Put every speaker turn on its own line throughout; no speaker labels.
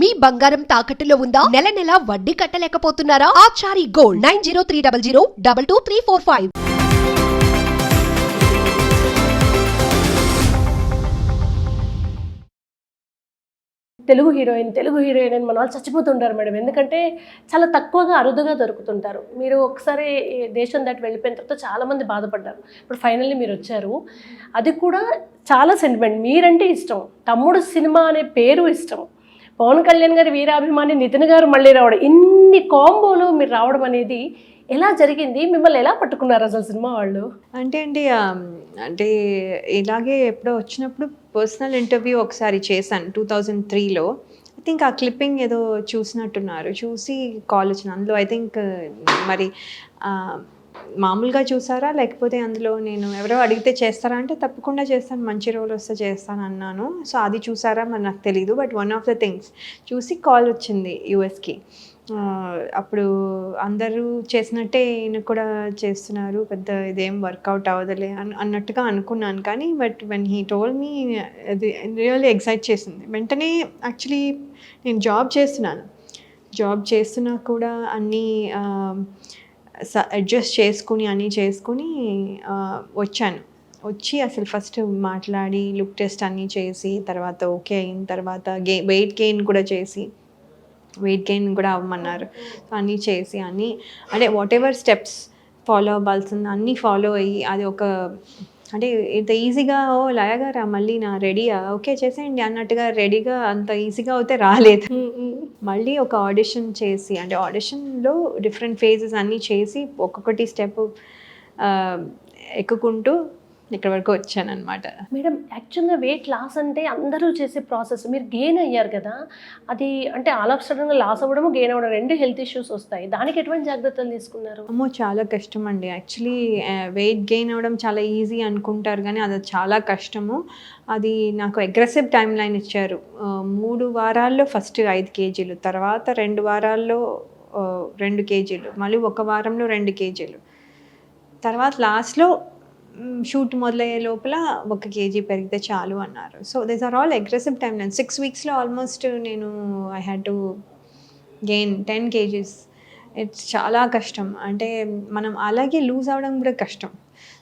మీ బంగారం తాకట్టులో ఉందా? నెల నెల వడ్డీ కట్టలేకపోతున్నారా? Achari gold nine zero three double zero double two three four five.
Telugu heroine Telugu heroine అని మన వాళ్ళు చచ్చిపోతుంటారు మేడం. ఎందుకంటే చాలా తక్కువగా అరుదుగా దొరుకుతుంటారు. మీరు ఒకసారి దేశం దాటి వెళ్ళిపోయిన తర్వాత చాలామంది బాధపడ్డారు. ఇప్పుడు ఫైనల్లీ మీరు వచ్చారు. అది కూడా చాలా సెంటిమెంట్ మీరంటే ఇష్టం. తమ్ముడు సినిమా అనే పేరు ఇష్టం. పవన్ కళ్యాణ్ గారి వీరాభిమాని నితిన్ గారు మళ్ళీ రావడం ఇన్ని కాంబోలు మీరు రావడం అనేది ఎలా జరిగింది? మిమ్మల్ని ఎలా పట్టుకున్నారు అసలు సినిమా వాళ్ళు?
అంటే అండి అంటే ఇలాగే ఎప్పుడో వచ్చినప్పుడు పర్సనల్ ఇంటర్వ్యూ ఒకసారి చేశాను టూ థౌజండ్ త్రీలో. ఐ థింక్ ఆ క్లిప్పింగ్ ఏదో చూసినట్టున్నారు. చూసి కాల్ వచ్చిన అందులో ఐ థింక్ మరి మామూలుగా చూసారా? లేకపోతే అందులో నేను ఎవరో అడిగితే చేస్తారా? అంటే తప్పకుండా చేస్తాను. మంచి రోల్ వస్తే చేస్తాను అన్నాను. సో అది చూసారా? మరి నాకు తెలీదు. But one of the things చూసి కాల్ వచ్చింది యూఎస్కి. అప్పుడు అందరూ చేసినట్టే ఈయన కూడా చేస్తున్నారు. పెద్ద ఇదేం వర్కౌట్ అవ్వదులే అన్ అన్నట్టుగా అనుకున్నాను. కానీ but when he told me అది రియల్లీ ఎక్సైట్ చేసింది. వెంటనే యాక్చువల్లీ నేను జాబ్ చేస్తున్నాను. జాబ్ చేస్తున్నా కూడా అన్నీ అడ్జస్ట్ చేసుకుని అన్నీ చేసుకుని వచ్చాను. వచ్చి అసలు ఫస్ట్ మాట్లాడి లుక్ టెస్ట్ అన్నీ చేసి తర్వాత ఓకే అయిన తర్వాత గే వెయిట్ గెయిన్ కూడా చేసి వెయిట్ గెయిన్ కూడా అవ్వమన్నారు. అన్నీ చేసి అన్నీ అంటే వాట్ ఎవర్ స్టెప్స్ ఫాలో అవ్వాల్సింది అన్నీ ఫాలో అయ్యి అది ఒక అంటే ఇంత ఈజీగా ఓ లాగారా మళ్ళీ నా రెడీయా? ఓకే చేసేయండి అన్నట్టుగా రెడీగా అంత ఈజీగా అయితే రాలేదు. మళ్ళీ ఒక ఆడిషన్ చేసి అంటే ఆడిషన్లో డిఫరెంట్ ఫేజెస్ అన్నీ చేసి ఒక్కొక్కటి స్టెప్ ఎక్కుకుంటూ ఇక్కడ వరకు వచ్చాను అనమాట
మేడం యాక్చువల్గా వెయిట్ లాస్ అంటే అందరూ చేసే ప్రాసెస్. మీరు గెయిన్ అయ్యారు కదా అది అంటే ఆల్ ఆఫ్ సడన్గా లాస్ అవ్వడము గెయిన్ అవ్వడం రెండు హెల్త్ ఇష్యూస్ వస్తాయి. దానికి ఎటువంటి జాగ్రత్తలు తీసుకున్నారు?
అమ్మో చాలా కష్టం అండి. యాక్చువల్లీ వెయిట్ గెయిన్ అవ్వడం చాలా ఈజీ అనుకుంటారు కానీ అది చాలా కష్టము. అది నాకు అగ్రెసివ్ టైం లైన్ ఇచ్చారు. మూడు వారాల్లో ఫస్ట్ ఐదు కేజీలు తర్వాత రెండు వారాల్లో రెండు కేజీలు మళ్ళీ ఒక వారంలో రెండు కేజీలు. తర్వాత లాస్ట్లో షూట్ మొదలయ్యే లోపల ఒక కేజీ పెరిగితే చాలు అన్నారు. So this are all aggressive timeline six వీక్స్లో almost నేను I had to gain ten kgs it's చాలా కష్టం. అంటే మనం అలాగే లూజ్ అవ్వడం కూడా కష్టం.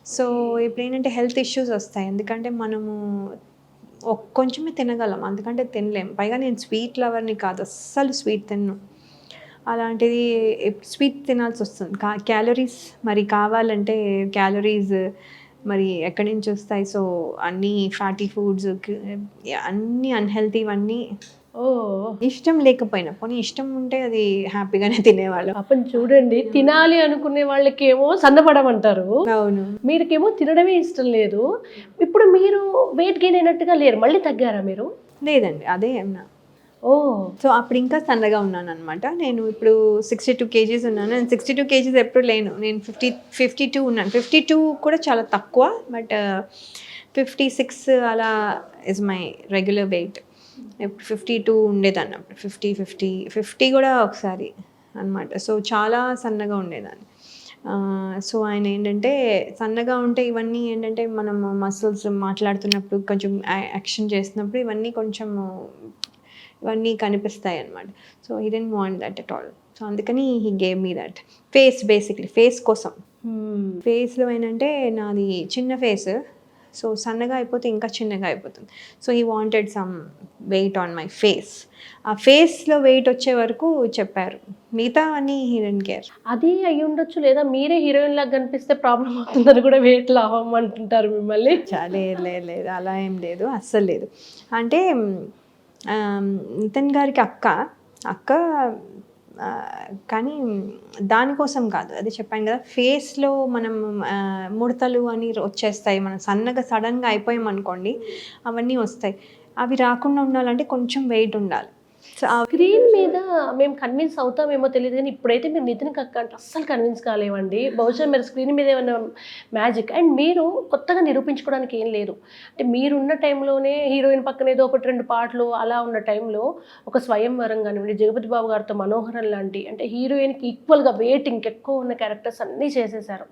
సో ఇప్పుడు ఏంటంటే హెల్త్ ఇష్యూస్ వస్తాయి. ఎందుకంటే మనము కొంచెమే తినగలం. అందుకంటే తినలేం. పైగా నేను స్వీట్ లవర్ని కాదు. అస్సలు స్వీట్ తిన్నాను అలాంటిది స్వీట్ తినాల్సి వస్తుంది. కా క్యాలరీస్ మరి కావాలంటే క్యాలరీస్ మరి ఎక్కడి నుంచి వస్తాయి? సో అన్నీ ఫ్యాటీ ఫుడ్స్ అన్నీ అన్హెల్తీవన్నీ
ఓ.
ఇష్టం లేకపోయినా పోనీ ఇష్టం ఉంటే అది హ్యాపీగానే తినేవాళ్ళం.
పాపం చూడండి తినాలి అనుకునే వాళ్ళకేమో సన్నపడమంటారు.
అవును.
మీరుకేమో తినడమే ఇష్టం లేదు. ఇప్పుడు మీరు వెయిట్ గెయిన్ అయినట్టుగా లేరు. మళ్ళీ తగ్గారా మీరు?
లేదండి అదే ఉన్నా
ఓ.
సో అప్పుడు ఇంకా సన్నగా ఉన్నాను అనమాట నేను ఇప్పుడు సిక్స్టీ టూ కేజీస్ ఉన్నాను. నేను సిక్స్టీ టూ కేజీస్ ఎప్పుడు లేను. నేను ఫిఫ్టీ ఫిఫ్టీ టూ ఉన్నాను. ఫిఫ్టీ టూ కూడా చాలా తక్కువ. బట్ ఫిఫ్టీ సిక్స్ అలా is my regular weight fifty two ఉండేదాన్ని అప్పుడు. ఫిఫ్టీ ఫిఫ్టీ ఫిఫ్టీ కూడా ఒకసారి అనమాట సో చాలా సన్నగా ఉండేదాన్ని. సో ఆయన ఏంటంటే సన్నగా ఉంటే ఇవన్నీ ఏంటంటే మనం మసిల్స్ మాట్లాడుతున్నప్పుడు కొంచెం యాక్షన్ చేస్తున్నప్పుడు ఇవన్నీ కొంచెం ఇవన్నీ కనిపిస్తాయి అనమాట సో ఈ didn't want that at all so అందుకని he gave me that face basically face కోసం.
Hmm.
ఫేస్లో ఏంటంటే నాది చిన్న ఫేస్ సో సన్నగా అయిపోతే ఇంకా చిన్నగా అయిపోతుంది. So he wanted some weight on my face ఆ ఫేస్లో వెయిట్ వచ్చే వరకు చెప్పారు. మిగతా అన్నీ హీ డెంట్ కేర్
అది అయి ఉండొచ్చు లేదా మీరే హీరోయిన్ లాగా కనిపిస్తే ప్రాబ్లం అవుతుందని కూడా వెయిట్ లాభం అంటుంటారు మిమ్మల్ని.
చాలా లేదు లేదు. అలా ఏం లేదు. అస్సలు లేదు. అంటే నితిన్ గారికి అక్క. అక్క కానీ దానికోసం కాదు. అది చెప్పాను కదా ఫేస్లో మనం ముడతలు అని వచ్చేస్తాయి. మనం సన్నగా సడన్గా అయిపోయామనుకోండి అవన్నీ వస్తాయి. అవి రాకుండా ఉండాలంటే కొంచెం వెయిట్ ఉండాలి. సో
మేము కన్విన్స్ అవుతామేమో తెలియదు కానీ ఇప్పుడైతే మీరు నితిన్ కక్క అంటే అస్సలు కన్విన్స్ కాలేవండి బహుశా మీరు స్క్రీన్ మీద ఏమైనా మ్యాజిక్ అండ్ మీరు కొత్తగా నిరూపించుకోవడానికి ఏం లేదు. అంటే మీరున్న టైంలోనే హీరోయిన్ పక్కన ఏదో ఒకటి రెండు పాటలు అలా ఉన్న టైంలో ఒక స్వయంవరం కానివ్వండి జగపతి బాబు గారితో మనోహరం లాంటి అంటే హీరోయిన్కి ఈక్వల్గా వెయిట్ ఇంకెక్కువ ఉన్న క్యారెక్టర్స్ అన్నీ చేసేసారు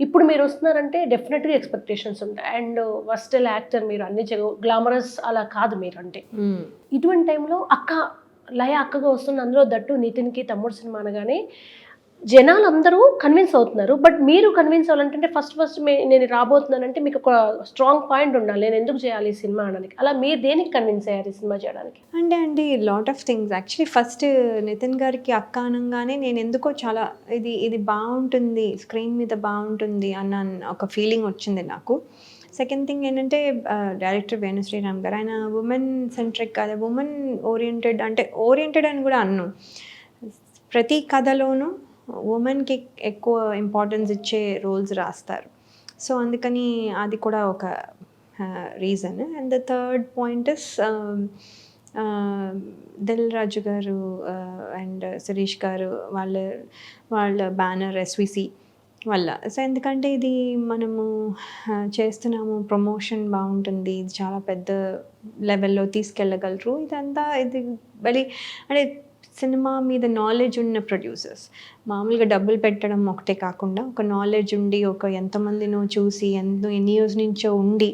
ఇప్పుడు మీరు వస్తున్నారంటే డెఫినెట్గా ఎక్స్పెక్టేషన్స్ ఉంటాయి. అండ్ వర్స్టల్ యాక్టర్ మీరు అన్ని గ్లామరస్ అలా కాదు మీరు అంటే. ఇటువంటి టైంలో అక్క లయ అక్కగా వస్తున్న అందులో దట్టు నితిన్కి తమ్ముడు సినిమా అనగానే జనాలు అందరూ కన్విన్స్ అవుతున్నారు. బట్ మీరు కన్విన్స్ అవ్వాలంటే ఫస్ట్ ఫస్ట్ నేను రాబోతున్నానంటే మీకు ఒక స్ట్రాంగ్ పాయింట్ ఉండాలి. నేను ఎందుకు చేయాలి ఈ సినిమా అనడానికి? అలా మీరు దేనికి కన్విన్స్ అయ్యారు ఈ సినిమా చేయడానికి?
అంటే అండి lot of things actually first Nithin గారికి అక్క అనగానే నేను ఎందుకో చాలా ఇది ఇది బాగుంటుంది స్క్రీన్ మీద బాగుంటుంది అన్న ఒక ఫీలింగ్ వచ్చింది నాకు. సెకండ్ థింగ్ ఏంటంటే డైరెక్టర్ వేణు శ్రీరామ్ గారు ఆయన ఉమెన్ సెంట్రిక్ కాదు ఉమెన్ ఓరియంటెడ్ అంటే ఓరియంటెడ్ అని కూడా అన్ను. ప్రతి కథలోనూ ఉమెన్కి ఎక్కువ ఇంపార్టెన్స్ ఇచ్చే రోల్స్ రాస్తారు. సో అందుకని అది కూడా ఒక reason and the third point is Dil Raju గారు అండ్ సురీష్ గారు వాళ్ళ వాళ్ళ బ్యానర్ ఎస్విసి వల్ల. సో ఎందుకంటే ఇది మనము చేస్తున్నాము ప్రమోషన్ బాగుంటుంది ఇది చాలా పెద్ద లెవెల్లో తీసుకెళ్ళగలరు. ఇదంతా ఇది వెరీ అంటే సినిమా మీద నాలెడ్జ్ ఉన్న ప్రొడ్యూసర్స్ మామూలుగా డబ్బులు పెట్టడం ఒకటే కాకుండా ఒక నాలెడ్జ్ ఉండి ఒక ఎంతమందినో చూసి ఎంతో ఎన్ని ఇయర్స్ నుంచో ఉండి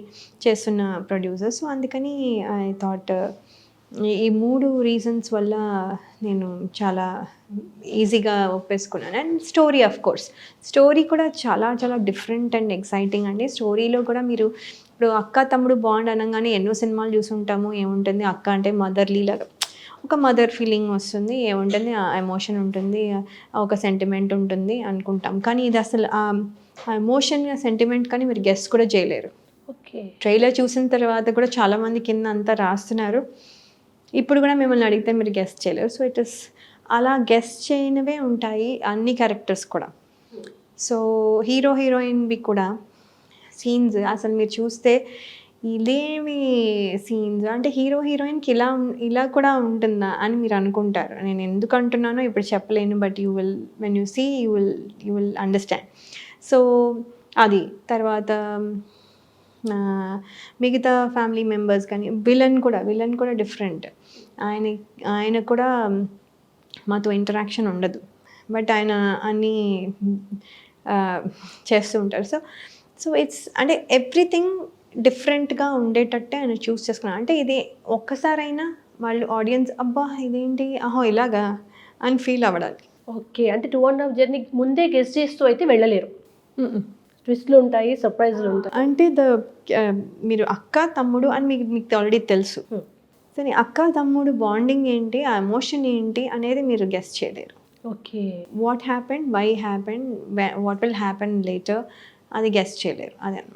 చేస్తున్న ప్రొడ్యూసర్స్ సో అందుకని ఐ థాట్ ఈ మూడు రీజన్స్ వల్ల నేను చాలా ఈజీగా ఒప్పేసుకున్నాను. And story of course story కూడా చాలా చాలా డిఫరెంట్ అండ్ ఎక్సైటింగ్ అండి. స్టోరీలో కూడా మీరు ఇప్పుడు అక్క తమ్ముడు బాండ్ అనగానే ఎన్నో సినిమాలు చూసుంటాము. ఏముంటుంది? అక్క అంటే మదర్లీ లాగా ఒక మదర్ ఫీలింగ్ వస్తుంది. ఏముంటుంది? ఆ ఎమోషన్ ఉంటుంది. ఒక సెంటిమెంట్ ఉంటుంది అనుకుంటాం. కానీ ఇది అసలు ఆ ఎమోషన్ సెంటిమెంట్ కానీ మీరు గెస్ట్ కూడా చేయలేరు.
ఓకే
ట్రైలర్ చూసిన తర్వాత కూడా చాలామంది కింద అంతా రాస్తున్నారు. ఇప్పుడు కూడా మిమ్మల్ని అడిగితే మీరు గెస్ట్ చేయలేరు. సో ఇట్ ఇస్ అలా గెస్ట్ చేయనివే ఉంటాయి అన్ని క్యారెక్టర్స్ కూడా. సో హీరో హీరోయిన్వి కూడా సీన్స్ అసలు మీరు చూస్తే ఇదేమి సీన్స్ అంటే హీరో హీరోయిన్కి ఇలా ఇలా కూడా ఉంటుందా అని మీరు అనుకుంటారు. నేను ఎందుకు అంటున్నానో ఇప్పుడు చెప్పలేను but you will when you see you will you will understand so అది తర్వాత మిగతా ఫ్యామిలీ మెంబర్స్ కానీ విలన్ కూడా విలన్ కూడా డిఫరెంట్. ఆయన ఆయన కూడా మాతో ఇంటరాక్షన్ ఉండదు. బట్ ఆయన అన్నీ చేస్తూ ఉంటారు. సో సో ఇట్స్ అంటే ఎవ్రీథింగ్ డిఫరెంట్గా ఉండేటట్టే ఆయన చూస్ చేసుకున్నాను అంటే ఇది ఒక్కసారైనా వాళ్ళు ఆడియన్స్ అబ్బా ఇదేంటి? అహో ఇలాగా అని ఫీల్ అవ్వడాలి.
ఓకే. అంటే టూ అండ్ హాఫ్ జర్నీ ముందే గెస్ట్ చేస్తూ అయితే వెళ్ళలేరు. ట్విస్ట్లు ఉంటాయి సర్ప్రైజ్లు ఉంటాయి.
అంటే ద మీరు అక్క తమ్ముడు అని మీకు మీకు ఆల్రెడీ తెలుసు.
Hmm.
సరే అక్క తమ్ముడు బాండింగ్ ఏంటి ఆ ఎమోషన్ ఏంటి అనేది మీరు గెస్ట్ చేయలేరు.
Okay.
What happen why happen what will happen later అది గెస్ట్ చేయలేరు. అదే